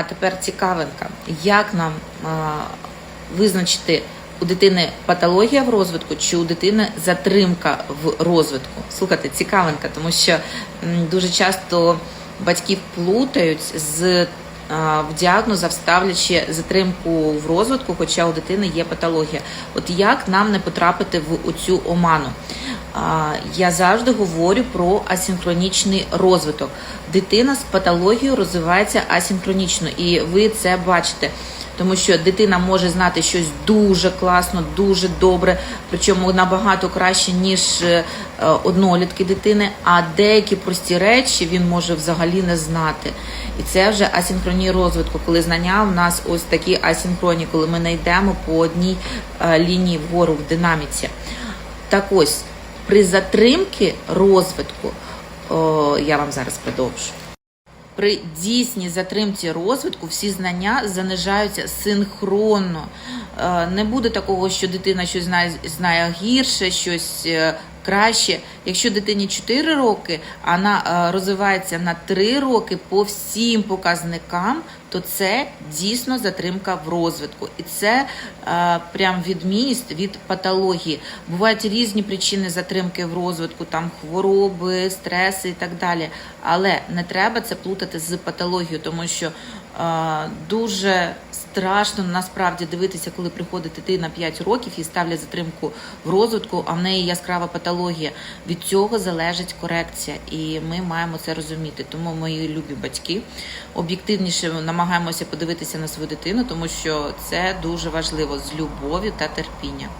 А тепер цікавинка, як нам а, визначити у дитини патологія в розвитку чи у дитини затримка в розвитку? Слухайте, цікавинка, тому що м, дуже часто батьків плутають з в діагнозах, ставлячи затримку в розвитку, хоча у дитини є патологія. От як нам не потрапити в цю оману? Я завжди говорю про асинхронічний розвиток. Дитина з патологією розвивається асинхронічно, і ви це бачите. Тому що дитина може знати щось дуже класно, дуже добре, причому набагато краще, ніж е, однолітки дитини. А деякі прості речі він може взагалі не знати. І це вже асинхронія розвитку, коли знання в нас ось такі асинхронні, коли ми не йдемо по одній е, лінії вгору в динаміці. Так ось при затримці розвитку, о, я вам зараз продовжу. При дійсній затримці розвитку всі знання занижаються синхронно. Е, Не буде такого, що дитина щось знає, знає гірше, щось е, краще. Якщо дитині 4 роки, вона е, розвивається на 3 роки по всім показникам, то це дійсно затримка в розвитку. І це е, прям відмінність від патології. Бувають різні причини затримки в розвитку, там хвороби, стреси і так далі. Але не треба це плутати з патологією, тому що е, дуже страшно насправді дивитися, коли приходить дитина 5 років і ставлять затримку в розвитку, а в неї яскрава патологія. Від цього залежить корекція, і ми маємо це розуміти. Тому мої любі батьки об'єктивніше намагаємося подивитися на свою дитину, тому що це дуже важливо з любов'ю та терпінням.